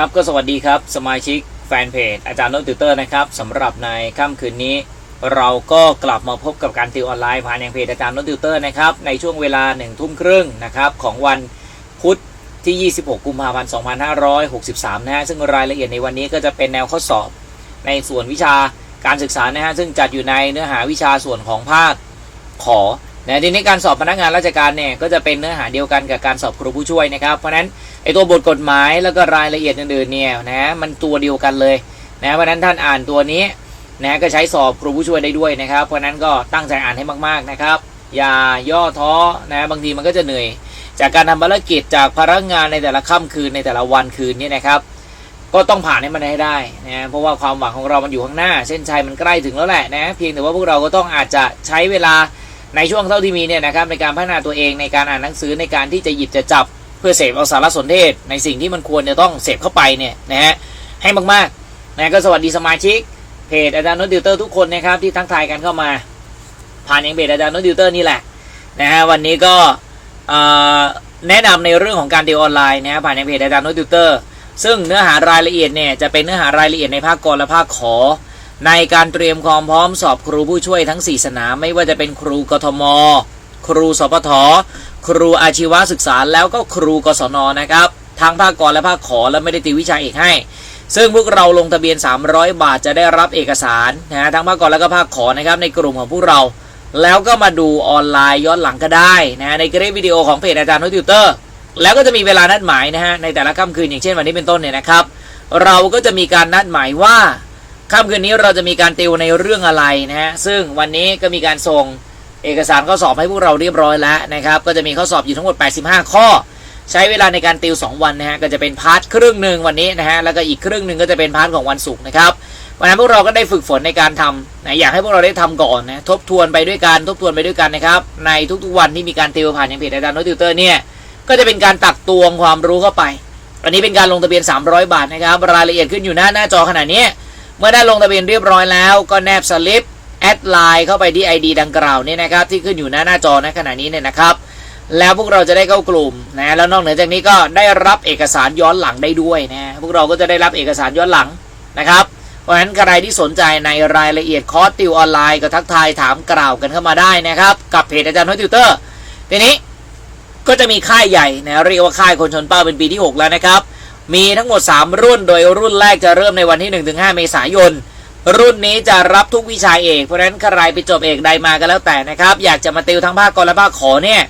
ครับก็สวัสดีครับ สมาชิกแฟนเพจอาจารย์โนตติวเตอร์นะครับสำหรับในค่ำคืนนี้ เราก็กลับมาพบกับการติวออนไลน์ผ่านทางเพจอาจารย์โนตติวเตอร์นะครับในช่วงเวลา1นึ่ทุ่มครึ่งนะครับของวันพุธที่ 26 กุมภาพันธ์ 2563 นะฮะซึ่งรายละเอียดในวันนี้ก็จะเป็นแนวข้อสอบ ในส่วนวิชาการศึกษานะฮะซึ่งจัดอยู่ในเนื้อหาวิชาส่วนของภาคขอ นะทีนี้การสอบพนักงานราชการเนี่ยก็จะเป็นเนื้อหาเดียวกันกับการสอบครูผู้ช่วยนะครับ เพราะฉะนั้นไอตัวบทกฎหมายแล้วก็รายละเอียดอื่นๆเนี่ยนะมันตัวเดียวกันเลยนะเพราะฉะนั้นท่านอ่านตัวนี้นะก็ใช้สอบครูผู้ช่วยได้ด้วยนะครับ เพราะนั้นก็ตั้งใจอ่านให้มากๆนะครับ อย่าย่อท้อนะบางทีมันก็จะเหนื่อย จากการทำภารกิจจากภาระงานในแต่ละค่ำคืนในแต่ละวันคืนเนี่ยนะครับ ก็ต้องผ่านให้มันให้ได้นะเพราะว่าความหวังของเรามันอยู่ข้างหน้า เส้นชัยมันใกล้ถึงแล้วแหละนะเพียงแต่ว่าพวกเราก็ต้องอาจจะใช้เวลา ในช่วงเท่าที่มีเนี่ยนะครับในการพัฒนาตัวเองในการอ่านหนังสือในการที่จะหยิบจะจับเพื่อเสพเอาสารสนเทศ ในสิ่งที่มันควรจะต้องเสพเข้าไปเนี่ยนะฮะให้มากๆนะก็สวัสดีสมาชิกเพจอาจารย์โนตดิวเตอร์ทุกคนนะครับที่ทักทายกันเข้ามา ผ่านยังเพจอาจารย์โนตดิวเตอร์นี่แหละนะฮะวันนี้ก็แนะนำในเรื่องของการเรียนออนไลน์นะฮะผ่านยังเพจอาจารย์โนตดิวเตอร์ซึ่งเนื้อหารายละเอียดเนี่ยจะเป็นเนื้อหารายละเอียดในภาคกรและภาคขอ ในการเตรียมความพร้อมสอบครูผู้ช่วยทั้ง 4 สนามไม่ว่าจะเป็นครูกทม ครูสปท ครูอาชีวศึกษาแล้วก็ครูกศนนะครับทั้งภาคกรและภาคขอและไม่ได้ตีวิชาเอกให้ ซึ่งพวกเราลงทะเบียน 300 บาทจะได้รับเอกสารนะฮะทั้งภาคกรและก็ภาคขอนะครับในกลุ่มของพวกเรา แล้วก็มาดูออนไลน์ย้อนหลังก็ได้นะฮะในคลิปวิดีโอของเพจอาจารย์นุติวเตอร์ แล้วก็จะมีเวลานัดหมายนะฮะในแต่ละค่ำคืนอย่างเช่นวันนี้เป็นต้นเนี่ยนะครับ เราก็จะมีการนัดหมายว่า ค่ำคืนนี้เราจะมีการติวในเรื่องอะไรนะฮะซึ่งวันนี้ก็มีการส่งเอกสารข้อสอบให้พวกเราเรียบร้อยแล้วนะครับ ก็จะมีข้อสอบอยู่ทั้งหมด 85 ข้อ ใช้เวลาในการติว 2 วันนะฮะก็จะเป็นพาร์ทครึ่งหนึ่งวันนี้นะฮะแล้วก็อีกครึ่งหนึ่งก็จะเป็นพาร์ทของวันศุกร์นะครับวันนั้นพวกเราก็ได้ฝึกฝนในการทำนะอยากให้พวกเราได้ทำก่อนนะทบทวนไปด้วยกันทบทวนไปด้วยกันนะครับ ในทุกๆวันที่มีการติวผ่านย่างเพจอาจารย์โนตติวเตอร์เนี่ยก็จะเป็นการตักตวงความรู้เข้าไปอันนี้เป็นการลงทะเบียน 300 บาทนะครับรายละเอียดขึ้นอยู่หน้าหน้าจอขนาดนี้ เมื่อได้ลงทะเบียนเรียบร้อยแล้วก็แนบสลิปแอดไลน์เข้าไปที่ ID ดังกล่าวนี่นะครับ ที่ขึ้นอยู่หน้าหน้าจอในขณะนี้เนี่ยนะครับ แล้วพวกเราจะได้เข้ากลุ่มนะแล้วนอกเหนือจากนี้ก็ได้รับเอกสารย้อนหลังได้ด้วยนะพวกเราก็จะได้รับเอกสารย้อนหลังนะครับเพราะฉะนั้นใครที่สนใจในรายละเอียดคอร์สติวออนไลน์ก็ทักทายถามกล่าวกันเข้ามาได้นะครับ กับเพจอาจารย์น้อยติวเตอร์ทีนี้ก็จะมีค่ายใหญ่นะเรียกว่าค่ายคนชนเป้าเป็นปีที่ 6 แล้วนะครับ มีทั้งหมด 3 รุ่นโดยรุ่นแรกจะเริ่มในวันที่ 1-5 เมษายน รุ่นนี้จะรับทุกวิชาเอกเพราะฉะนั้นใครไปจบเอกใดมาก็แล้วแต่นะครับ อยากจะมาติวทั้งภาคกรและภาคขอเนี่ย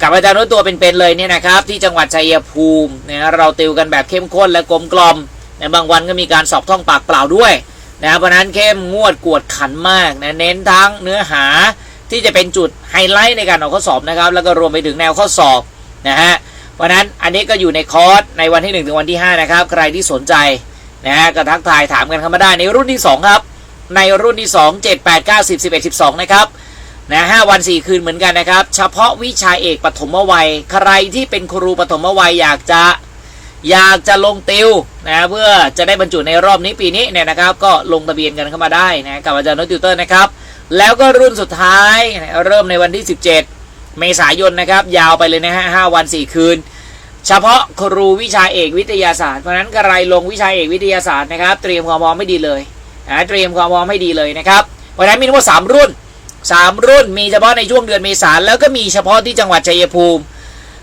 กับอาจารย์นุ้ตัวเป็นๆเลยเนี่ยนะครับ ที่จังหวัดชัยภูมินะเราติวกันแบบเข้มข้นและกลมกล่อมในบางวันก็มีการสอบท่องปากเปล่าด้วยนะเพราะฉะนั้นเข้มงวดกวดขันมากนะเน้นทั้งเนื้อหาที่จะเป็นจุดไฮไลท์ในการออกข้อสอบนะครับ แล้วก็รวมไปถึงแนวข้อสอบนะฮะ เพราะนั้นอันนี้ก็อยู่ในคอร์สในวันที่ 1 ถึงวันที่ 5 นะครับ ใครที่สนใจนะฮะก็ทักทายถามกันเข้ามาได้ในรุ่นที่ 2 ครับ ในรุ่นที่ 2 7 8 9 10 11 12 นะครับนะห้าวัน 4 คืนเหมือนกันนะครับ เฉพาะวิชาเอกปฐมวัย ใครที่เป็นครูปฐมวัยอยากจะอยากจะลงติวนะเพื่อจะได้บรรจุในรอบนี้ปีนี้เนี่ยนะครับ ก็ลงทะเบียนกันเข้ามาได้นะกับอาจารย์โนติวเตอร์นะครับ แล้วก็รุ่นสุดท้ายเริ่มในวันที่ 17 เมษายนนะครับ ยาวไปเลยนะฮะห้าวัน4คืน เฉพาะครูวิชาเอกวิทยาศาสตร์เพราะนั้นใครลงวิชาเอกวิทยาศาสตร์นะครับ เตรียมความพร้อมไม่ดีเลยนะเตรียมความพร้อมให้ดีเลยนะครับเพราะนั้นมีทั้งหมดสามรุ่นสามรุ่นมีเฉพาะในช่วงเดือนเมษายนแล้วก็มีเฉพาะที่จังหวัดชัยภูมิ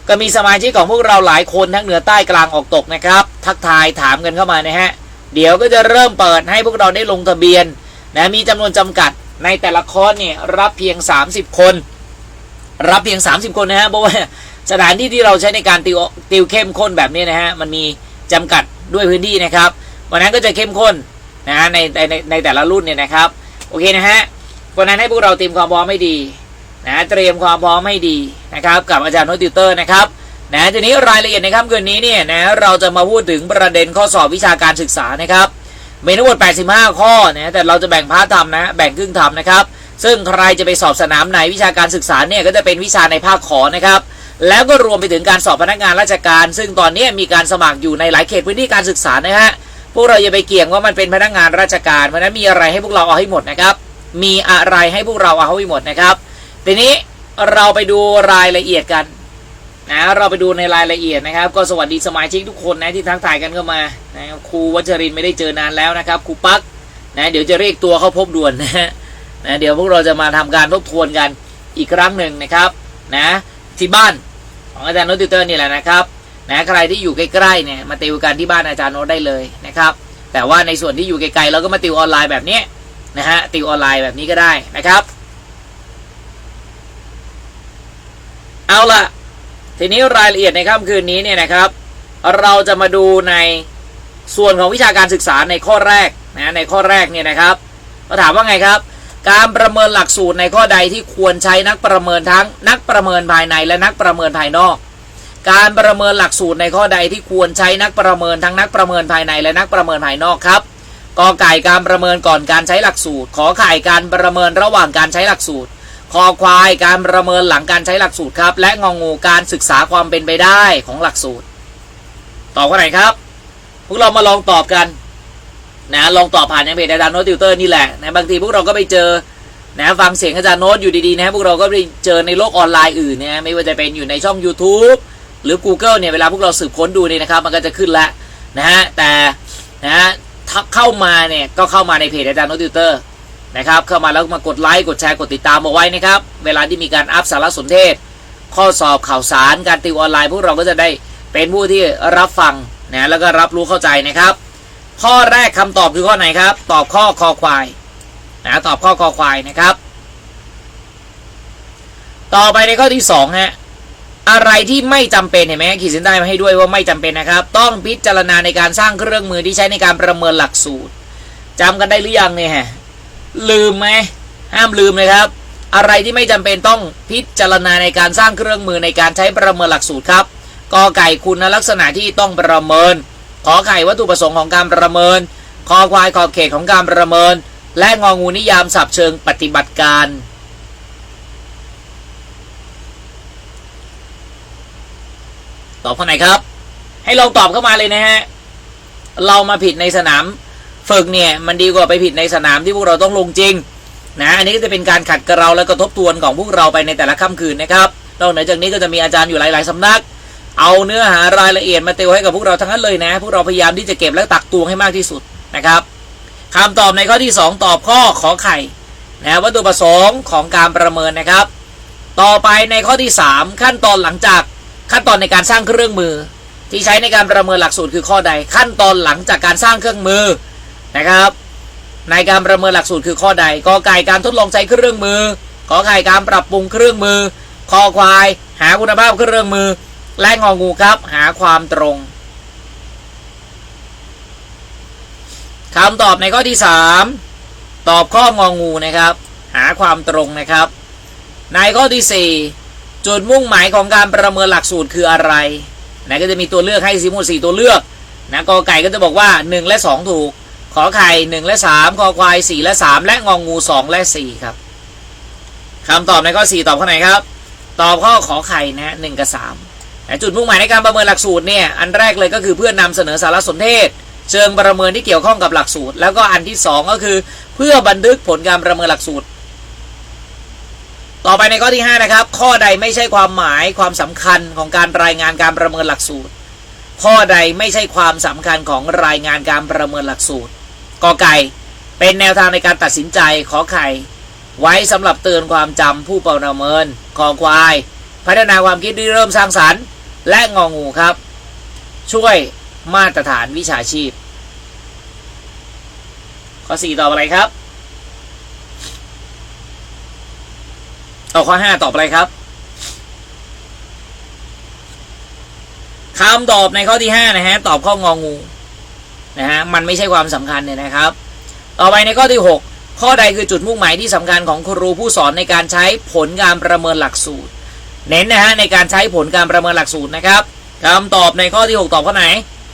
ก็มีสมาชิกของพวกเราหลายคนทั้งเหนือใต้กลางออกตกนะครับ ทักทายถามกันเข้ามานะฮะเดี๋ยวก็จะเริ่มเปิดให้พวกเราได้ลงทะเบียนนะมีจำนวนจำกัดในแต่ละคอร์สเนี่ยรับเพียง 30 คน รับเพียง 30 คนนะฮะเพราะว่าสถานที่ที่เราใช้ในการติวติวเข้มข้นแบบนี้นะฮะมันมีจำกัดด้วยพื้นที่นะครับวันนั้นก็จะเข้มข้นนะฮะในในในในแต่ละรุ่นเนี่ยนะครับโอเคนะฮะวันนั้นให้พวกเราเตรียมความพร้อมให้ดีนะเตรียมความพร้อมให้ดีนะครับ กับอาจารย์โนตติวเตอร์นะครับนะทีนี้รายละเอียดในค่ำคืนนี้เนี่ยนะเราจะมาพูดถึงประเด็นข้อสอบวิชาการศึกษานะครับมีทั้งหมด85 ข้อนะแต่เราจะแบ่งพาร์ททำนะแบ่งครึ่งทำนะครับ ซึ่งใครจะไปสอบสนามไหนวิชาการศึกษาเนี่ยก็จะเป็นวิชาในภาคขอนะครับ แล้วก็รวมไปถึงการสอบพนักงานราชการ ซึ่งตอนนี้มีการสมัครอยู่ในหลายเขตพื้นที่การศึกษานะฮะพวกเราอย่าไปเกี่ยงว่ามันเป็นพนักงานราชการเพราะนั้นมีอะไรให้พวกเราเอาให้หมดนะครับ มีอะไรให้พวกเราเอาให้หมดนะครับทีนี้เราไปดูรายละเอียดกันนะเราไปดูในรายละเอียดนะครับ ก็สวัสดีสมาชิกทุกคนนะที่ทักทายกันเข้ามานะครูวัชรินไม่ได้เจอนานแล้วนะครับครูปักนะเดี๋ยวจะเรียกตัวเข้าพบด่วนนะฮะ นะเดี๋ยวพวกเราจะมาทำการทบทวนกันอีกครั้งหนึ่งนะครับนะที่บ้านของอาจารย์โนตติเตอร์นี่แหละนะครับนะใครที่อยู่ใกล้ๆเนี่ยมาติวกันที่บ้านอาจารย์โนตได้เลยนะครับ แต่ว่าในส่วนที่อยู่ไกลๆเราก็มาติวออนไลน์แบบนี้นะฮะติวออนไลน์แบบนี้ก็ได้นะครับ เอาละทีนี้รายละเอียดในค่ำคืนนี้เนี่ยนะครับ เราจะมาดูในส่วนของวิชาการศึกษาในข้อแรกนะในข้อแรกเนี่ยนะครับเราถามว่าไงครับ การประเมินหลักสูตรในข้อใดที่ควรใช้นักประเมินทั้งนักประเมินภายในและนักประเมินภายนอก การประเมินหลักสูตรในข้อใดที่ควรใช้นักประเมินทั้งนักประเมินภายในและนักประเมินภายนอกครับกอไก่การประเมินก่อนการใช้หลักสูตร ขอไข่การประเมินระหว่างการใช้หลักสูตรคอควายการประเมินหลังการใช้หลักสูตรครับ และงองูการศึกษาความเป็นไปได้ของหลักสูตร ตอบข้อไหนครับ พวกเรามาลองตอบกัน นะลองตอบผ่านในเพจอาจารย์โน้ตติวเตอร์นี่แหละนะบางทีพวกเราก็ไปเจอนะฟังเสียงอาจารย์โน้ตอยู่ดีๆนะพวกเราก็ไปเจอในโลกออนไลน์อื่นนี่ยไม่ว่าจะเป็นอยู่ในช่อง YouTube หรือ Google เนี่ยเวลาพวกเราสืบค้นดูเนี่ยนะครับ มันก็จะขึ้นแล้วนะฮะแต่นะฮะถ้าเข้ามาเนี่ยก็เข้ามาในเพจอาจารย์โน้ตติวเตอร์นะครับเข้ามาแล้วมากดไลค์กดแชร์กดติดตามเอาไว้นะครับ เวลาที่มีการอัพสารสนเทศ ข้อสอบข่าวสารการติวออนไลน์ พวกเราก็จะได้เป็นผู้ที่รับฟังนะแล้วก็รับรู้เข้าใจนะครับ ข้อแรกคำตอบคือข้อไหนครับ ตอบข้อคอควายนะตอบข้อคอควายนะครับ ต่อไปในข้อที่สองฮะอะไรที่ไม่จำเป็นเห็นไหมขีดเส้นใต้มาให้ด้วยว่าไม่จำเป็นนะครับ ต้องพิจารณาในการสร้างเครื่องมือที่ใช้ในการประเมินหลักสูตรจำกันได้หรือยังเนี่ยฮะลืมไหมห้ามลืมเลยครับ อะไรที่ไม่จำเป็นต้องพิจารณาในการสร้างเครื่องมือในการใช้ประเมินหลักสูตรครับกอไก่คุณลักษณะที่ต้องประเมิน ขอไข่วัตถุประสงค์ของการประเมิน คอควายขอบเขตของการประเมิน และงองูนิยามสับเชิงปฏิบัติการ ตอบข้อไหนครับ ให้ลองตอบเข้ามาเลยนะฮะ เรามาผิดในสนามฝึกเนี่ย มันดีกว่าไปผิดในสนามที่พวกเราต้องลงจริงนะอันนี้ก็จะเป็นการขัดกระเกลาและก็ทบทวนของพวกเราไปในแต่ละค่ำคืนนะครับนอกเหนือจากนี้ก็จะมีอาจารย์อยู่หลาย ๆสำนัก เอาเนื้อหารายละเอียดมาเติวให้กับพวกเราทั้งนั้นเลยนะ พวกเราพยายามที่จะเก็บและตักตวงให้มากที่สุดนะครับคำตอบในข้อที่ 2 ตอบข้อขอไข่นะวัตถุประสงค์ของการประเมินนะครับ ต่อไปในข้อที่ 3 ขั้นตอนหลังจากขั้นตอนในการสร้างเครื่องมือ ที่ใช้ในการประเมินหลักสูตรคือข้อใด ขั้นตอนหลังจากการสร้างเครื่องมือนะครับ ในการประเมินหลักสูตรคือข้อใดกอไก่การทดลองใช้เครื่องมือขอไข่การปรับปรุงเครื่องมือคอควาย หาคุณภาพเครื่องมือ และงองูครับ หาความตรงคำตอบในข้อที่3ตอบข้ององูนะครับ หาความตรงนะครับ ในข้อที่4จุดมุ่งหมายของการประเมินหลักสูตรคืออะไรนะก็จะมีตัวเลือกให้สิมูสี่ตัวเลือกนะกอไก่ก็จะบอกว่า 1 และ 2 ถูก ขอไข่หนึ่งและสามคอควายสี่และสามและงองูสองและสี่ครับคำตอบในข้อสี่ตอบข้อไหนครับ ตอบข้อขอไข่นะฮะหนึ่งกับสาม จุดมุ่งหมายในการประเมินหลักสูตรเนี่ยอันแรกเลยก็คือเพื่อนนำเสนอสารสนเทศ เชิงประเมินที่เกี่ยวข้องกับหลักสูตร แล้วก็อันที่สองก็คือ เพื่อบันทึกผลการประเมินหลักสูตร ต่อไปในข้อที่ห้านะครับ ข้อใดไม่ใช่ความหมายความสำคัญของการรายงานการประเมินหลักสูตร ข้อใดไม่ใช่ความสำคัญของรายงานการประเมินหลักสูตรกอไก่เป็นแนวทางในการตัดสินใจขอไข่ไว้สำหรับเตือนความจำผู้ประเมินคอควาย พัฒนาความคิดที่เริ่มสร้างสรรค์ และงองูครับ ช่วยมาตรฐานวิชาชีพ ข้อ4ตอบอะไรครับเอาข้อ5ตอบอะไรครับคำตอบในข้อที่5นะฮะตอบข้ององูนะฮะมันไม่ใช่ความสำคัญเนี่ยนะครับ ต่อไปในข้อที่ 6 ข้อใดคือจุดมุ่งหมายที่สำคัญของครูผู้สอนในการใช้ผลการประเมินหลักสูตร เน้นนะฮะในการใช้ผลการประเมินหลักสูตรนะครับคำตอบในข้อที่ 6 ตอบข้อไหน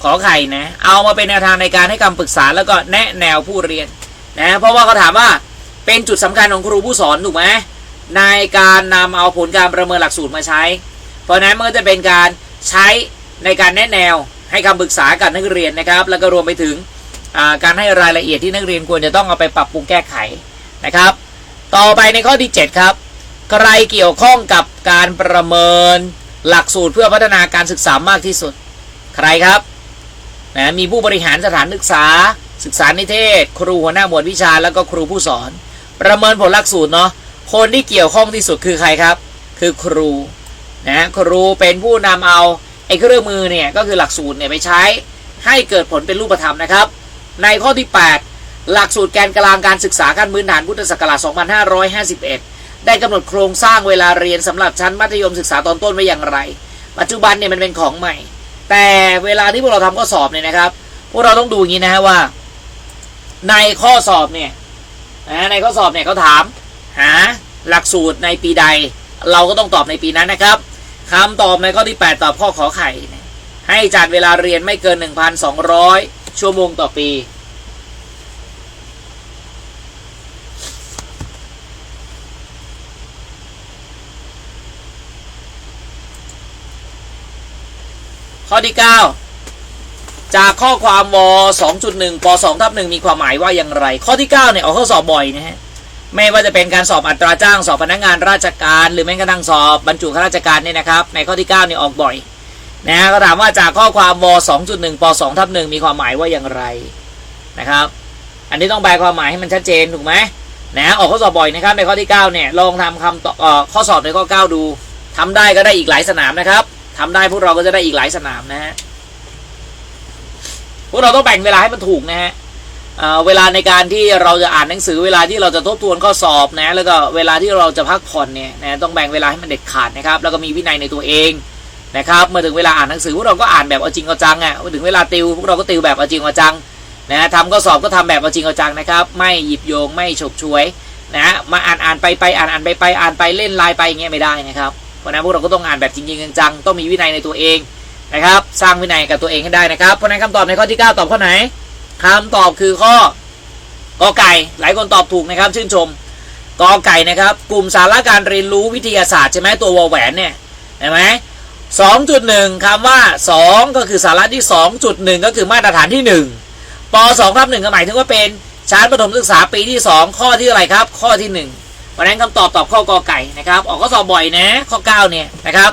ขอไข่นะ เอามาเป็นแนวทางในการให้คำปรึกษาแล้วก็แนะแนวผู้เรียนนะเพราะว่าเขาถามว่าเป็นจุดสำคัญของครูผู้สอนถูกไหมในการนำเอาผลการประเมินหลักสูตรมาใช้ เพราะฉะนั้นมันก็จะเป็นการใช้ในการแนะแนวให้คำปรึกษากับนักเรียนนะครับ แล้วก็รวมไปถึงการให้รายละเอียดที่นักเรียนควรจะต้องเอาไปปรับปรุงแก้ไขนะครับ ต่อไปในข้อที่ 7 ครับ ใครเกี่ยวข้องกับการประเมินหลักสูตรเพื่อพัฒนาการศึกษามากที่สุด ใครครับนะมีผู้บริหารสถานศึกษา ศึกษานิเทศ ครูหัวหน้าหมวดวิชาแล้วก็ครูผู้สอน ประเมินผลหลักสูตรเนาะคนที่เกี่ยวข้องที่สุดคือใครครับ คือครูนะครูเป็นผู้นำเอาไอ้เครื่องมือเนี่ยก็คือหลักสูตรเนี่ยไปใช้ ให้เกิดผลเป็นรูปธรรมนะครับ ในข้อที่ 8 หลักสูตรแกนกลางการศึกษาขั้นพื้นฐานพุทธศักราช2551 ได้กำหนดโครงสร้างเวลาเรียนสำหรับชั้นมัธยมศึกษาตอนต้นไว้อย่างไร ปัจจุบันเนี่ยมันเป็นของใหม่ แต่เวลาที่พวกเราทำข้อสอบเนี่ยนะครับพวกเราต้องดูอย่างนี้นะฮะว่า ในข้อสอบเนี่ยนะในข้อสอบเนี่ยเขาถาม หาหลักสูตรในปีใด เราก็ต้องตอบในปีนั้นนะครับคำตอบในข้อที่ 8 ตอบข้อขอไข่ ให้จัดเวลาเรียนไม่เกิน 1,200 ชั่วโมงต่อปี ข้อที่ 9 จากข้อความว2.1ป2ทับ1มีความหมายว่าอย่างไร ข้อที่ 9 เนี่ยออกข้อสอบบ่อยนะฮะไม่ว่าจะเป็นการสอบอัตราจ้างสอบพนักงานราชการ หรือแม้กระทั่งสอบบรรจุข้าราชการเนี่ยนะครับ ในข้อที่ 9 เนี่ยออกบ่อยนะฮะก็ถามว่าจากข้อความว2.1ป2ทับ1มีความหมายว่าอย่างไรนะครับ อันนี้ต้องแปลความหมายให้มันชัดเจนถูกไหมนะออกข้อสอบบ่อยนะครับในข้อที่ 9 เนี่ยลองทำคำข้อสอบในข้อ 9 ดูทำได้ก็ได้อีกหลายสนามนะครับ ทำได้พวกเราก็จะได้อีกหลายสนามนะฮะพวกเราต้องแบ่งเวลาให้มันถูกนะฮะเเวลาในการที่เราจะอ่านหนังสือเวลาที่เราจะทบทวนข้อสอบนะ แล้วก็เวลาที่เราจะพักผ่อนเนี่ยนะต้องแบ่งเวลาให้มันเด็ดขาดนะครับ แล้วก็มีวินัยในตัวเองนะครับเมื่อถึงเวลาอ่านหนังสือพวกเราก็อ่านแบบเอาจริงเอาจังอะเมื่อถึงเวลาติวพวกเราก็ติวแบบเอาจริงเอาจังนะทำข้อสอบก็ทำแบบเอาจริงเอาจังนะครับ ไม่หยิบโยงไม่ฉกฉวยนะมาอ่านอ่านไปไปอ่านอ่านไปไปอ่านไปเล่นไลน์ไปอย่างเงี้ยไม่ได้นะครับ เพราะนั้นพวกเราก็ต้องอ่านแบบจริงๆจังๆต้องมีวินัยในตัวเองนะครับ สร้างวินัยกับตัวเองให้ได้นะครับ เพราะนั้นคำตอบในข้อที่ 9 ตอบข้อไหนคำตอบคือข้อกอไก่ หลายคนตอบถูกนะครับ ชื่นชมกอไก่นะครับ กลุ่มสาระการเรียนรู้วิทยาศาสตร์ใช่ไหมตัววอแหวนเนี่ยเห็นไหมสองจุดหนึ่งคำว่าสองก็คือสาระที่สองจุดหนึ่งก็คือมาตรฐานที่หนึ่งปสองทับหนึ่งก็หมายถึงว่าเป็นชั้นประถมศึกษาปีที่สองข้อที่อะไรครับ ข้อที่ หนึ่งเพราะฉะนั้นคำตอบตอบข้อกอไก่นะครับออกข้อสอบบ่อยนะข้อเก้าเนี่ยนะครับ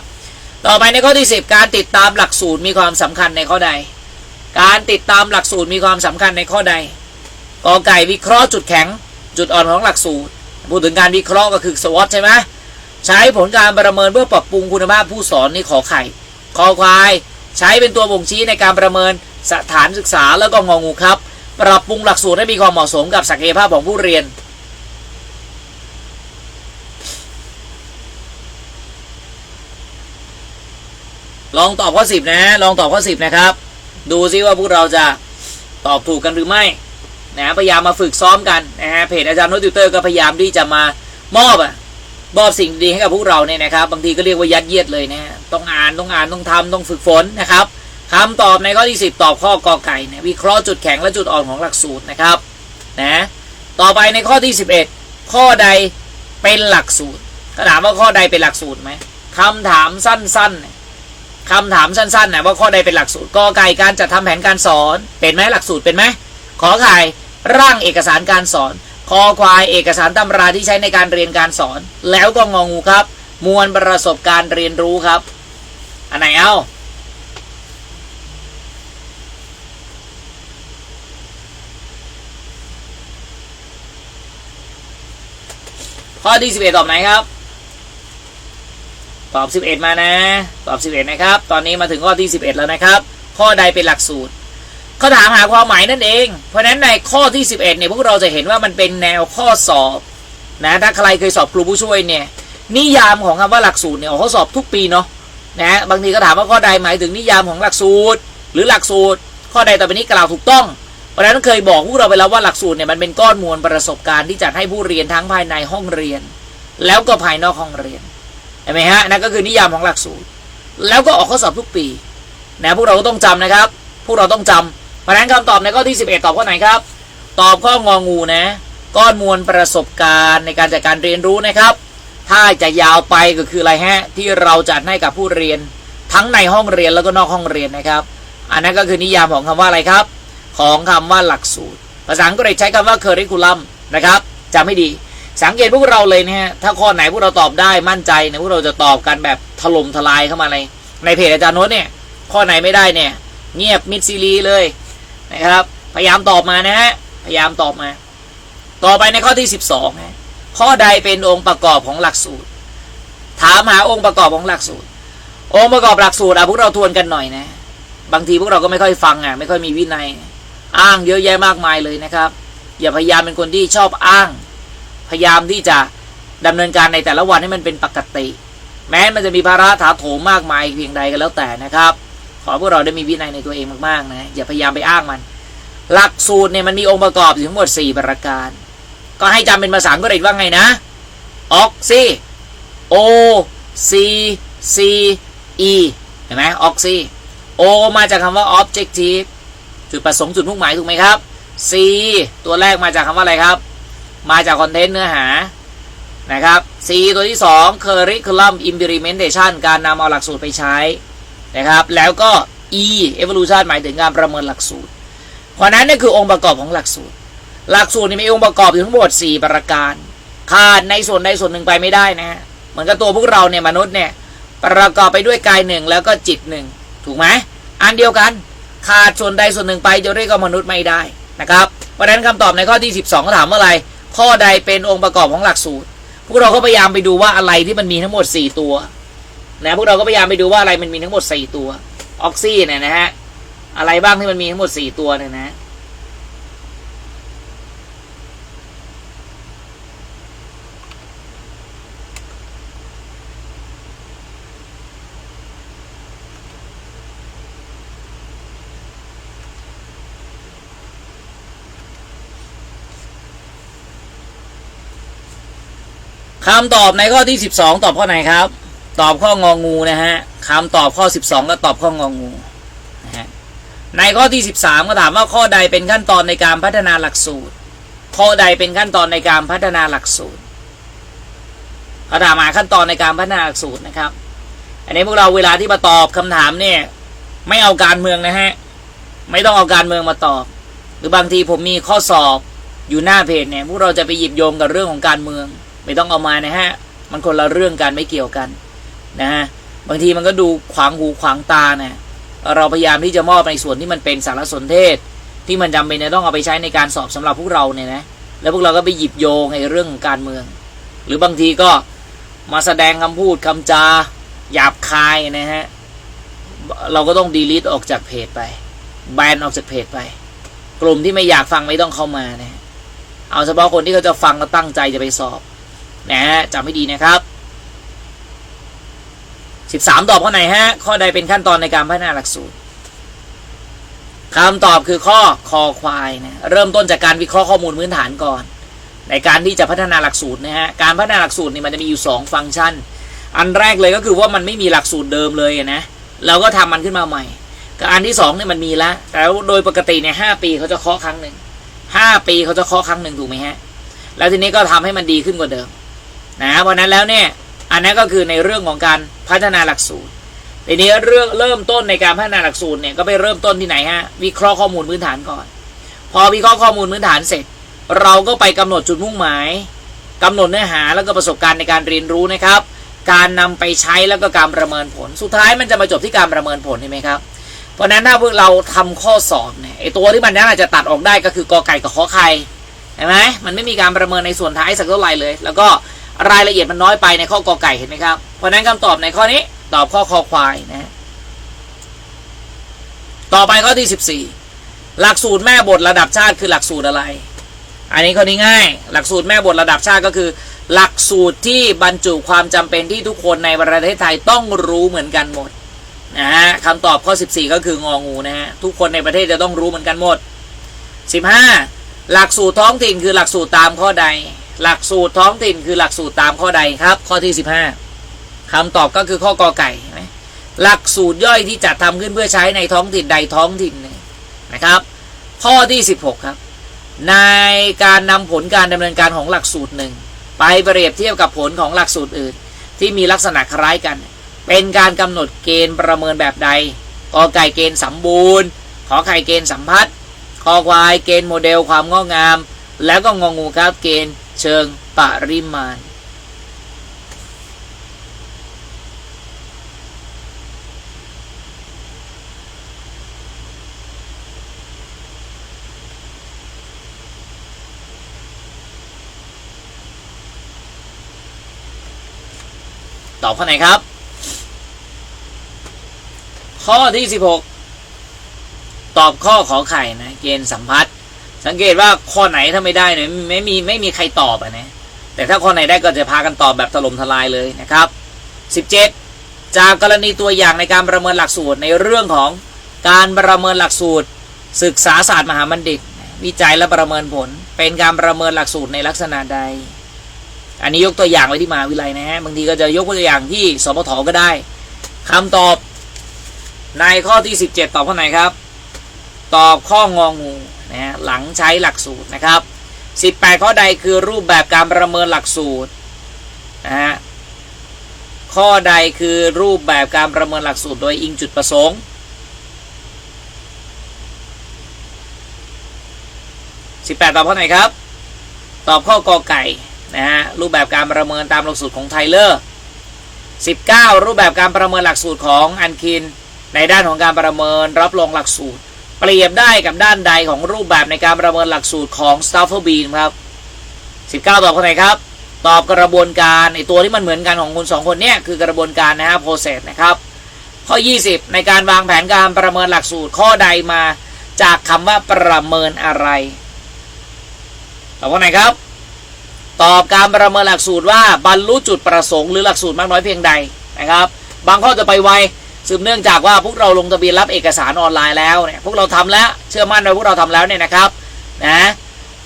ต่อไปในข้อที่ 10 การติดตามหลักสูตรมีความสำคัญในข้อใด การติดตามหลักสูตรมีความสำคัญในข้อใดกอไก่วิเคราะห์จุดแข็ง จุดอ่อนของหลักสูตรพูดถึงการวิเคราะห์ก็คือสวอตใช่ไหมใช้ผลการประเมินเพื่อปรับปรุงคุณภาพผู้สอนนี่ขอไข่คอควายใช้เป็นตัวบ่งชี้ในการประเมินสถานศึกษาแล้วก็งองูครับ ปรับปรุงหลักสูตรให้มีความเหมาะสมกับศักยภาพของผู้เรียน ลองตอบข้อสิบนะลองตอบข้อสิบนะครับ ดูซิว่าพวกเราจะตอบถูกกันหรือไม่นะพยายามมาฝึกซ้อมกันนะฮะเพจอาจารย์โนตติวเตอร์ก็พยายามที่จะมามอบอะมอบสิ่งดีให้กับพวกเราเนี่ยนะครับ บางทีก็เรียกว่ายัดเยียดเลยนะต้องอ่านต้องอ่านต้องทำต้องฝึกฝนนะครับคำตอบในข้อที่ 10 ตอบข้อกอไก่นะวิเคราะห์จุดแข็งและจุดอ่อนของหลักสูตรนะครับนะต่อไปในข้อที่ 11 ข้อใดเป็นหลักสูตรถ้าถามว่าข้อใดเป็นหลักสูตรไหมคำถามสั้นๆเนี่ย คำถามสั้นๆนะว่าข้อใดเป็นหลักสูตรกอไก่การจัดทำแผนการสอน เป็นไหมหลักสูตรเป็นไหมขอไข่ร่างเอกสารการสอนคอควายเอกสารตำราที่ใช้ในการเรียนการสอน แล้วก็งองูครับ มวลประสบการณ์เรียนรู้ครับ อันไหนเอาข้อที่สิบเอ็ดตอบไหนครับ ตอบ 11 มานะ ตอบ 11 นะครับ ตอนนี้มาถึงข้อที่ 11 แล้วนะครับ ข้อใดเป็นหลักสูตรเขาถามหาความหมายนั่นเอง เพราะฉะนั้นในข้อที่ 11 เนี่ยพวกเราจะเห็นว่ามันเป็นแนวข้อสอบนะถ้าใครเคยสอบครูผู้ช่วยเนี่ยนิยามของคำว่าหลักสูตรเนี่ยออกข้อสอบทุกปีเนาะนะบางทีก็ถามว่าข้อใดหมายถึงนิยามของหลักสูตร หรือหลักสูตร ข้อใดต่อไปนี้กล่าวถูกต้องเพราะฉะนั้นเคยบอกพวกเราไปแล้วว่าหลักสูตรเนี่ยมันเป็นก้อนมวลประสบการณ์ที่จัดให้ผู้เรียนทั้งภายในห้องเรียน แล้วก็ภายนอกห้องเรียน เห็นไหมฮะนั่นก็คือนิยามของหลักสูตร แล้วก็ออกข้อสอบทุกปีนะพวกเราก็ต้องจำนะครับ พวกเราต้องจำเพราะนั้นคำตอบในข้อที่ 11 ตอบข้อไหนครับ ตอบข้ององูนะ ก้อนมวลประสบการณ์ในการจัดการเรียนรู้นะครับ ถ้าจะยาวไปก็คืออะไรฮะที่เราจัดให้กับผู้เรียน ทั้งในห้องเรียนแล้วก็นอกห้องเรียนนะครับ อันนั้นก็คือนิยามของคำว่าอะไรครับ ของคำว่าหลักสูตร ภาษาอังกฤษใช้คำว่า curriculum นะครับจำให้ดี สังเกตพวกเราเลยนะฮะถ้าข้อไหนพวกเราตอบได้มั่นใจเนี่ยพวกเราจะตอบกันแบบถล่มทลายเข้ามาในในเพจอาจารย์โน้ตเนี่ย ข้อไหนไม่ได้เนี่ย เงียบมิดซีรีเลยนะครับ พยายามตอบมานะฮะพยายามตอบมา ต่อไปในข้อที่สิบสองนะข้อใดเป็นองค์ประกอบของหลักสูตร ถามหาองค์ประกอบของหลักสูตร องค์ประกอบหลักสูตรอะพวกเราทวนกันหน่อยนะ บางทีพวกเราก็ไม่ค่อยฟังอะไม่ค่อยมีวินัย อ้างเยอะแยะมากมายเลยนะครับ อย่าพยายามเป็นคนที่ชอบอ้าง พยายามที่จะดำเนินการในแต่ละวันให้มันเป็นปกติ แม้มันจะมีภาระถาโถมมากมายเพียงใดก็แล้วแต่นะครับ ขอพวกเราได้มีวินัยในตัวเองมากๆนะอย่าพยายามไปอ้างมัน หลักสูตรเนี่ยมันมีองค์ประกอบอยู่ทั้งหมด 4 ประการ ก็ให้จำเป็นภาษาอังกฤษว่าไงนะออกซิโอซีซีอีเห็นไหมออกซิโอมาจากคำว่า objective จุดประสงค์จุดมุ่งหมายถูกไหมครับ C ตัวแรกมาจากคำว่าอะไรครับ มาจากคอนเทนต์เนื้อหานะครับ C ตัวที่ 2 curriculum implementation การนำเอาหลักสูตรไปใช้นะครับ แล้วก็ E evolution หมายถึงการประเมินหลักสูตร เพราะนั้นนี่คือองค์ประกอบของหลักสูตร หลักสูตรนี่มีองค์ประกอบอยู่ทั้งหมด 4 ประการ ขาดในส่วนใดส่วนหนึ่งไปไม่ได้นะฮะเหมือนกับตัวพวกเราเนี่ยมนุษย์เนี่ยประกอบไปด้วยกายหนึ่งแล้วก็จิตหนึ่งถูกไหมอันเดียวกันขาดส่วนใดส่วนหนึ่งไปจะเรียกว่ามนุษย์ไม่ได้นะครับ เพราะนั้นคำตอบในข้อที่ 12ก็ถามว่าอะไร ข้อใดเป็นองค์ประกอบของหลักสูตร พวกเราก็พยายามไปดูว่าอะไรที่มันมีทั้งหมด 4 ตัวนะพวกเราก็พยายามไปดูว่าอะไรมันมีทั้งหมด 4 ตัวออกซิเนี่ยนะฮะอะไรบ้างที่มันมีทั้งหมด 4 ตัวเนี่ยนะ คำตอบในข้อที่ 12 ตอบข้อไหนครับ ตอบข้ององูนะฮะคำตอบข้อ 12 ก็ตอบข้ององูนะฮะในข้อที่ 13 ก็ถามว่าข้อใดเป็นขั้นตอนในการพัฒนาหลักสูตร ข้อใดเป็นขั้นตอนในการพัฒนาหลักสูตรเขาถามหาขั้นตอนในการพัฒนาหลักสูตรนะครับ อันนี้พวกเราเวลาที่มาตอบคำถามเนี่ยไม่เอาการเมืองนะฮะไม่ต้องเอาการเมืองมาตอบ หรือบางทีผมมีข้อสอบอยู่หน้าเพจเนี่ยพวกเราจะไปหยิบโยงกับเรื่องของการเมือง ไม่ต้องเอามานะฮะ มันคนละเรื่องกันไม่เกี่ยวกันนะฮะบางทีมันก็ดูขวางหูขวางตาเนี่ยเราพยายามที่จะมอบในส่วนที่มันเป็นสารสนเทศ ที่มันจำเป็นจะต้องเอาไปใช้ในการสอบสำหรับพวกเราเนี่ยนะแล้วพวกเราก็ไปหยิบโยงในเรื่องการเมือง หรือบางทีก็มาแสดงคำพูดคำจาหยาบคายนะฮะเราก็ต้องดีลิทออกจากเพจไป แบนออกจากเพจไป กลุ่มที่ไม่อยากฟังไม่ต้องเข้ามานะฮะเอาเฉพาะคนที่เขาจะฟังก็ตั้งใจจะไปสอบ นะฮะจำให้ดีนะครับ 13 ตอบข้อไหนฮะ ข้อใดเป็นขั้นตอนในการพัฒนาหลักสูตรคำตอบคือข้อคอควายนะเริ่มต้นจากการวิเคราะห์ข้อมูลพื้นฐานก่อน ในการที่จะพัฒนาหลักสูตรนะฮะการพัฒนาหลักสูตรนี่มันจะมีอยู่ 2 ฟังก์ชัน อันแรกเลยก็คือว่ามันไม่มีหลักสูตรเดิมเลยนะเราก็ทำมันขึ้นมาใหม่กับอันที่2เนี่ยมันมีแล้วแต่โดยปกติเนี่ยหปีเขาจะเคาะครั้งหนึ่งห้าปีเขาจะเคาะครั้งหนึ่งถูกไหมฮะแล้วทีนี้ก็ทำให้มันดีขึ้นกว่าเดิม นะเพราะนั้นแล้วเนี่ยอันนั้นก็คือในเรื่องของการพัฒนาหลักสูตรทีนี้เรื่องเริ่มต้นในการพัฒนาหลักสูตรเนี่ยก็ไปเริ่มต้นที่ไหนฮะวิเคราะห์ข้อมูลพื้นฐานก่อน พอวิเคราะห์ข้อมูลพื้นฐานเสร็จ เราก็ไปกำหนดจุดมุ่งหมายกำหนดเนื้อหาแล้วก็ประสบการณ์ในการเรียนรู้นะครับ การนำไปใช้แล้วก็การประเมินผล สุดท้ายมันจะมาจบที่การประเมินผลใช่ไหมครับเพราะนั้นถ้าพวกเราทำข้อสอบเนี่ยไอตัวที่มันน่าจะตัดออกได้ก็คือกอไก่กับขอไข่เห็นไหมมันไม่มีการประเมินในส่วนท้ายสักเท่าไหร่เลย แล้วก็ รายละเอียดมันน้อยไปในข้อกอไก่เห็นไหมครับ เพราะนั้นคำตอบในข้อนี้ ตอบข้อคอควายนะ ต่อไปข้อที่14หลักสูตรแม่บทระดับชาติคือหลักสูตรอะไร อันนี้ข้อนี้ง่าย หลักสูตรแม่บทระดับชาติก็คือ หลักสูตรที่บรรจุความจำเป็นที่ทุกคนในประเทศไทยต้องรู้เหมือนกันหมดนะฮะคำตอบข้อ 14 ก็คืององูนะฮะทุกคนในประเทศจะต้องรู้เหมือนกันหมด 15 หลักสูตรท้องถิ่นคือหลักสูตรตามข้อใด หลักสูตรท้องถิ่นคือหลักสูตรตามข้อใดครับ ข้อที่ 15คำตอบก็คือข้อกอไก่ไหมหลักสูตรย่อยที่จัดทำขึ้นเพื่อใช้ในท้องถิ่นใดท้องถิ่นหนึ่งนะครับ ข้อที่ 16 ครับ ในการนำผลการดำเนินการของหลักสูตรหนึ่งไปเปรียบเทียบกับผลของหลักสูตรอื่น ที่มีลักษณะคล้ายกัน เป็นการกำหนดเกณฑ์ประเมินแบบใดกอไก่เกณฑ์สมบูรณ์ ขอไข่เกณฑ์สัมพัทธ์คอควายเกณฑ์โมเดลความงอกงาม แล้วก็งองูครับเกณฑ์ เชิงปริมาณ ตอบข้อไหนครับ ข้อที่ 16 ตอบข้อขอไข่นะ เกณฑ์สัมพัทธ สังเกตว่าข้อไหนถ้าไม่ได้เนี่ยไม่มีไม่มีใครตอบอะนะแต่ถ้าข้อไหนได้ก็จะพากันตอบแบบถล่มทลายเลยนะครับ 17 จากกรณีตัวอย่างในการประเมินหลักสูตรในเรื่องของการประเมินหลักสูตร ศึกษาศาสตร์มหาบัณฑิต วิจัยและประเมินผล เป็นการประเมินหลักสูตรในลักษณะใด อันนี้ยกตัวอย่างไว้ที่มหาวิทยาลัยนะฮะบางทีก็จะยกตัวอย่างที่สปทก็ได้คำตอบในข้อที่ 17 ตอบข้อไหนครับ ตอบข้ององู นะฮะหลังใช้หลักสูตรนะครับ 18 ข้อใดคือรูปแบบการประเมินหลักสูตรนะฮะข้อใดคือรูปแบบการประเมินหลักสูตรโดยอิงจุดประสงค์18 ตอบข้อไหนครับ ตอบข้อกอไก่นะฮะรูปแบบการประเมินตามหลักสูตรของไทเลอร์19 รูปแบบการประเมินหลักสูตรของอันคิน ในด้านของการประเมินรับรองหลักสูตร เปรียบได้กับด้านใดของรูปแบบในการประเมินหลักสูตรของ s t a f f o r b e a m ครับ 19 ตอบข้อไหนครับ ตอบกระบวนการไอตัวที่มันเหมือนกันของคุณสองคนเนี่ยคือกระบวนการนะฮะ process นะครับ ข้อ 20 ในการวางแผนการประเมินหลักสูตรข้อใดมาจากคำว่าประเมินอะไรตอบข้อไหนครับ ตอบการประเมินหลักสูตรว่าบรรลุจุดประสงค์หรือหลักสูตรมากน้อยเพียงใดนะครับ บางข้อจะไปไว สืบเนื่องจากว่าพวกเราลงทะเบียนรับเอกสารออนไลน์แล้วเนี่ยพวกเราทำแล้วเชื่อมั่นว่าพวกเราทำแล้วเนี่ยนะครับนะ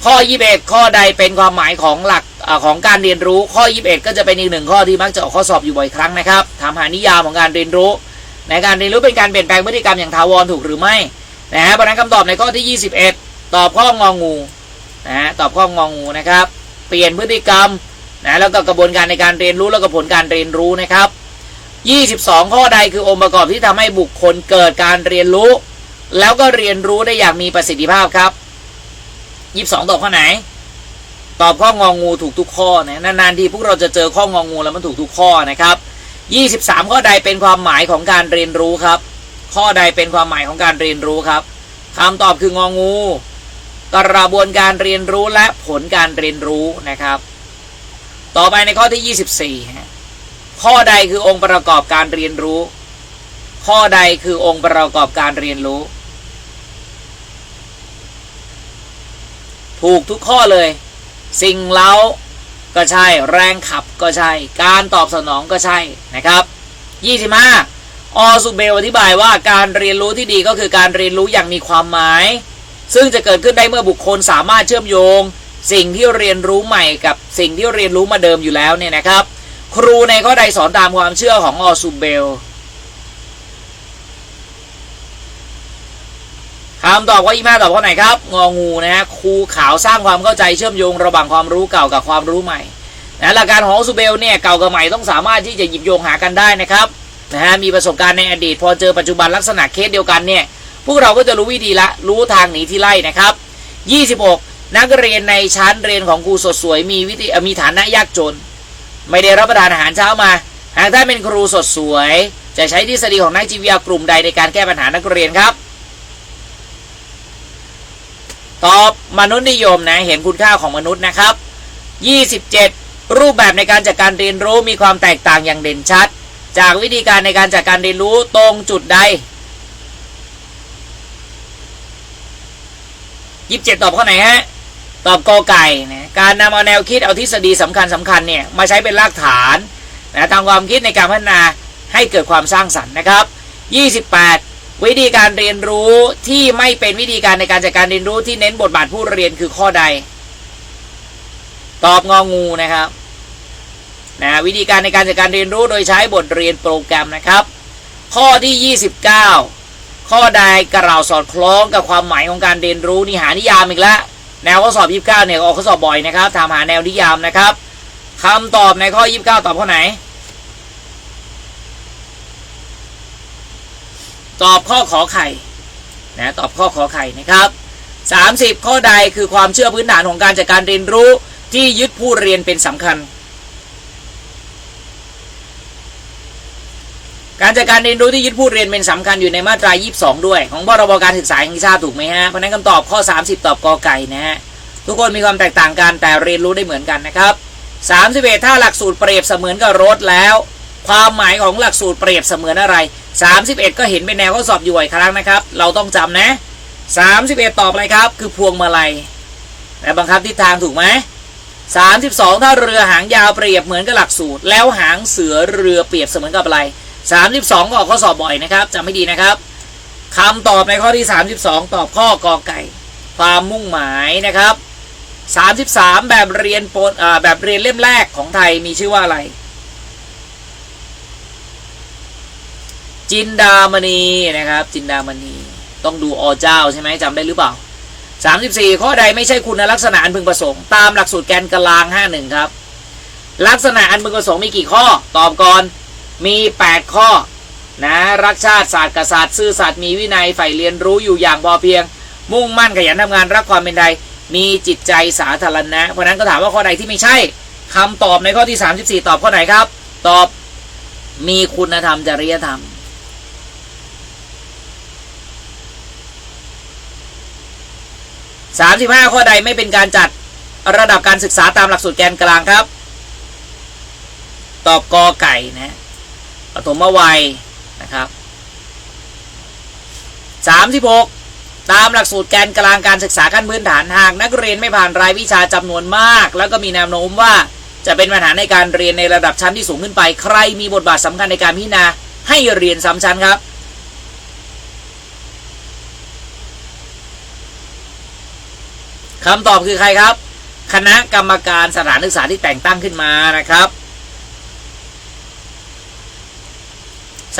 ข้อ 21 ข้อใดเป็นความหมายของหลักอของการเรียนรู้ ข้อ 21 ก็จะเป็นอีกหนึ่งข้อที่มักจะออกข้อสอบอยู่บ่อยครั้งนะครับถามหานิยามของการเรียนรู้ ในการเรียนรู้เป็นการเปลี่ยนแปลงพฤติกรรมอย่างถาวรถูกหรือไม่นะฮะเพราะฉะนั้นคำตอบในข้อที่ 21 ตอบข้ององูนะฮะตอบข้ององูนะครับ เปลี่ยนพฤติกรรมนะแล้วก็กระบวนการในการเรียนรู้แล้วก็ผลการเรียนรู้นะครับ 22 ข้อใดคือองค์ประกอบที่ทำให้บุคคลเกิดการเรียนรู้ แล้วก็เรียนรู้ได้อย่างมีประสิทธิภาพครับ 22 ตอบข้อไหน ตอบข้ององูถูกทุกข้อนะนานๆทีพวกเราจะเจอข้ององูแล้วมันถูกทุกข้อนะครับ 23 ข้อใดเป็นความหมายของการเรียนรู้ครับ ข้อใดเป็นความหมายของการเรียนรู้ครับคำตอบคืององู กระบวนการเรียนรู้และผลการเรียนรู้นะครับ ต่อไปในข้อที่ 24ฮะ ข้อใดคือองค์ประกอบการเรียนรู้ ข้อใดคือองค์ประกอบการเรียนรู้ ถูกทุกข้อเลย สิ่งเล้าก็ใช่ แรงขับก็ใช่ การตอบสนองก็ใช่นะครับ 25 ออสุเบลอธิบายว่าการเรียนรู้ที่ดีก็คือการเรียนรู้อย่างมีความหมาย ซึ่งจะเกิดขึ้นได้เมื่อบุคคลสามารถเชื่อมโยง สิ่งที่เรียนรู้ใหม่กับสิ่งที่เรียนรู้มาเดิมอยู่แล้วเนี่ยนะครับ ครูในข้อใดสอนตามความเชื่อของออสุเบลคำตอบว่าอีมาตอบข้อไหนครับ งองูนะฮะครูขาวสร้างความเข้าใจเชื่อมโยงระหว่างความรู้เก่ากับความรู้ใหม่นะหลักการของออสุเบลเนี่ยเก่ากับใหม่ต้องสามารถที่จะหยิบโยงหากันได้นะครับนะฮะมีประสบการณ์ในอดีต พอเจอปัจจุบันลักษณะเคสเดียวกันเนี่ยพวกเราก็จะรู้วิธีละรู้ทางหนีที่ไล่นะครับ 26 นักเรียนในชั้นเรียนของครูสดสวยมีวิธีมีฐานะยากจน ไม่ได้รับประทานอาหารเช้ามา หากท่านเป็นครูสดสวย จะใช้ทฤษฎีของนักจิตวิทยากลุ่มใดในการแก้ปัญหานักเรียนครับ ตอบมนุษย์นิยมนะเห็นคุณค่าของมนุษย์นะครับ 27 รูปแบบในการจัดการเรียนรู้มีความแตกต่างอย่างเด่นชัด จากวิธีการในการจัดการเรียนรู้ตรงจุดใดยี่สิบเจ็ดตอบข้อไหนฮะ ตอบกอไก่นะ การนำเอาแนวคิดเอาทฤษฎีสำคัญสำคัญเนี่ยมาใช้เป็นรากฐานนะทางความคิดในการพัฒนาให้เกิดความสร้างสรรค์นะครับ 28 วิธีการเรียนรู้ที่ไม่เป็นวิธีการในการจัดการเรียนรู้ที่เน้นบทบาทผู้เรียนคือข้อใด ตอบงองูนะครับนะวิธีการในการจัดการเรียนรู้โดยใช้บทเรียนโปรแกรมนะครับ ข้อที่ 29 ข้อใดกล่าวสอดคล้องกับความหมายของการเรียนรู้นี่หานิยามอีกแล้ว แนวข้อสอบ 29 เนี่ยออกข้อสอบบ่อยนะครับ ถามหาแนวนิยามนะครับคำตอบในข้อ 29 ตอบข้อไหน ตอบข้อขอไข่นะตอบข้อขอไข่นะครับ 30 ข้อใดคือความเชื่อพื้นฐานของการจัดการเรียนรู้ที่ยึดผู้เรียนเป็นสำคัญ การจัดการเรียนรู้ที่ยึดผู้เรียนเป็นสำคัญอยู่ในมาตรา 22 ด้วย ของพรบการศึกษาแห่งชาติถูกไหมฮะ เพราะนั้นคำตอบข้อ 30 ตอบกอไก่นะฮะ ทุกคนมีความแตกต่างกันแต่เรียนรู้ได้เหมือนกันนะครับ 31 ถ้าหลักสูตรเปรียบเสมือนกับรถแล้ว ความหมายของหลักสูตรเปรียบเสมือนอะไร 31 ก็เห็นเป็นแนวข้อสอบอยู่อีกครั้งนะครับ เราต้องจำนะ 31 ตอบอะไรครับ คือพวงมาลัยและบังคับทิศทางถูกไหม32 ถ้าเรือหางยาวเปรียบเหมือนกับหลักสูตร แล้วหางเสือเรือเปรียบเสมือนกับอะไร 32 ก็ออกข้อสอบบ่อยนะครับจำให้ดีนะครับคำตอบในข้อที่ 32 ตอบข้อกอไก่ ความมุ่งหมายนะครับ 33 แบบเรียนปนแบบเรียนเล่มแรกของไทยมีชื่อว่าอะไร จินดามณีนะครับ จินดามณี ต้องดูอเจ้าใช่ไหมจำได้หรือเปล่า 34 ข้อใดไม่ใช่คุณลักษณะอันพึงประสงค์ตามหลักสูตรแกนกลาง 51 ครับ ลักษณะอันพึงประสงค์มีกี่ข้อ ตอบก่อน มี 8 ข้อนะรักชาติศาสตร์กษัตริย์ซื่อสัตย์มีวินัยใฝ่เรียนรู้อยู่อย่างพอเพียง มุ่งมั่นขยันทำงานรักความเป็นไทยมีจิตใจสาธารณะ เพราะนั้นก็ถามว่าข้อใดที่ไม่ใช่คำตอบในข้อที่ 34 ตอบข้อไหนครับ ตอบมีคุณธรรมจริยธรรม 35 ข้อใดไม่เป็นการจัดระดับการศึกษาตามหลักสูตรแกนกลางครับ ตอบกอไก่นะ ปฐมวัยนะครับ 36 ตามหลักสูตรแกนกลางการศึกษาขั้นพื้นฐานหากนักเรียนไม่ผ่านรายวิชาจำนวนมาก แล้วก็มีแนวโน้มว่าจะเป็นปัญหาในการเรียนในระดับชั้นที่สูงขึ้นไป ใครมีบทบาทสำคัญในการพิจารณาให้เรียนซ้ำชั้นครับคำตอบคือใครครับ คณะกรรมการสถานศึกษาที่แต่งตั้งขึ้นมานะครับ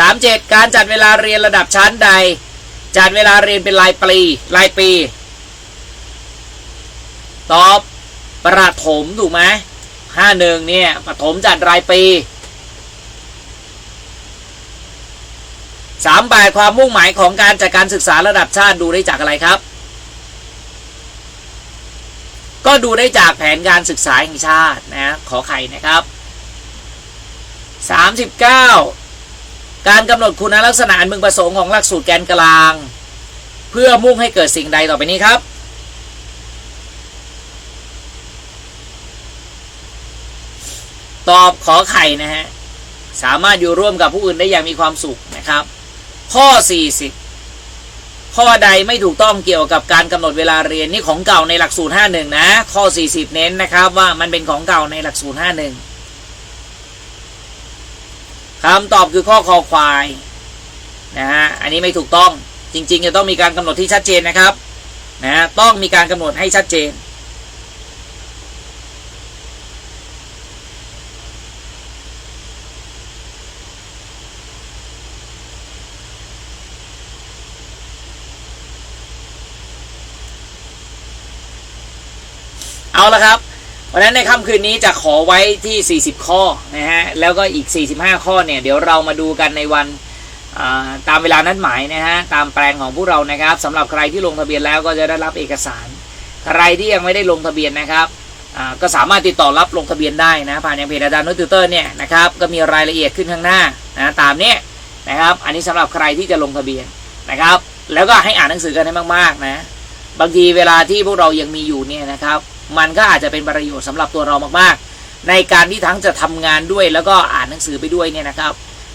37 การจัดเวลาเรียนระดับชั้นใด จัดเวลาเรียนเป็นรายปีรายปี ตอบประถมถูกไหมห้าหนึ่งเนี่ยประถมจัดรายปีสามแปดความมุ่งหมายของการจัดการศึกษาระดับชาติดูได้จากอะไรครับ ก็ดูได้จากแผนการศึกษาแห่งชาตินะขอไข่นะครับ39กา การกำหนดคุณลักษณะอันมึงประสงค์ของหลักสูตรแกนกลาง เพื่อมุ่งให้เกิดสิ่งใดต่อไปนี้ครับ ตอบขอไข่นะฮะ สามารถอยู่ร่วมกับผู้อื่นได้อย่างมีความสุขนะครับ ข้อ 40 ข้อใดไม่ถูกต้องเกี่ยวกับการกำหนดเวลาเรียนนี่ของเก่าในหลักสูตร 51 นะ ข้อ 40 เน้นนะครับว่ามันเป็นของเก่าในหลักสูตร 51 คำตอบคือข้อคอควายนะฮะอันนี้ไม่ถูกต้องจริง ๆ จะต้องมีการกำหนดที่ชัดเจนนะครับนะต้องมีการกำหนดให้ชัดเจน เอาละครับ วันนั้นในค่ำคืนนี้จะขอไว้ที่ 40 ข้อนะฮะแล้วก็อีก 45 ข้อเนี่ยเดี๋ยวเรามาดูกันในวันตามเวลานัดหมายนะฮะตามแปลงของพวกเรานะครับสำหรับใครที่ลงทะเบียนแล้วก็จะได้รับเอกสาร ใครที่ยังไม่ได้ลงทะเบียนนะครับก็สามารถติดต่อรับลงทะเบียนได้นะผ่านยังเพจอาจารย์นุติเตอร์เนี่ยนะครับก็มีรายละเอียดขึ้นข้างหน้านะตามเนี้ยนะครับอันนี้สำหรับใครที่จะลงทะเบียนนะครับแล้วก็ให้อ่านหนังสือกันให้มากๆนะบางทีเวลาที่พวกเรายังมีอยู่เนี่ยนะครับ มันก็อาจจะเป็นประโยชน์สำหรับตัวเรามากๆ ในการที่ทั้งจะทำงานด้วยแล้วก็อ่านหนังสือไปด้วยเนี่ยนะครับ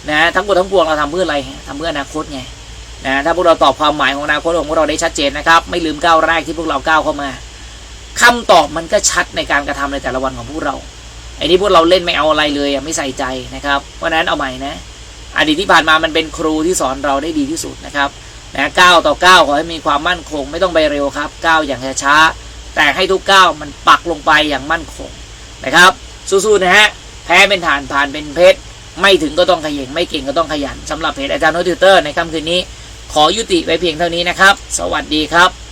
นะทั้งหมดทั้งปวงเราทำเพื่ออะไรทำเพื่ออนาคตไงนะถ้าพวกเราตอบความหมายของอนาคตของพวกเราได้ชัดเจนนะครับ ไม่ลืมก้าวแรกที่พวกเราก้าวเข้ามาคำตอบมันก็ชัดในการกระทำในแต่ละวันของพวกเราไอ้นี่พวกเราเล่นไม่เอาอะไรเลยไม่ใส่ใจนะครับ เพราะฉะนั้นเอาใหม่นะอดีตที่ผ่านมามันเป็นครูที่สอนเราได้ดีที่สุดนะครับนะก้าวต่อก้าวขอให้มีความมั่นคง ไม่ต้องไปเร็วครับก้าวอย่างช้าๆ แต่ให้ทุกก้าวมันปักลงไปอย่างมั่นคงนะครับ สู้ๆนะฮะแพ้เป็นฐานผ่านเป็นเพชรไม่ถึงก็ต้องขยันไม่เก่งก็ต้องขยันสำหรับเพจอาจารย์โนติวเตอร์ในค่ำคืนนี้ ขอยุติไว้เพียงเท่านี้นะครับ สวัสดีครับ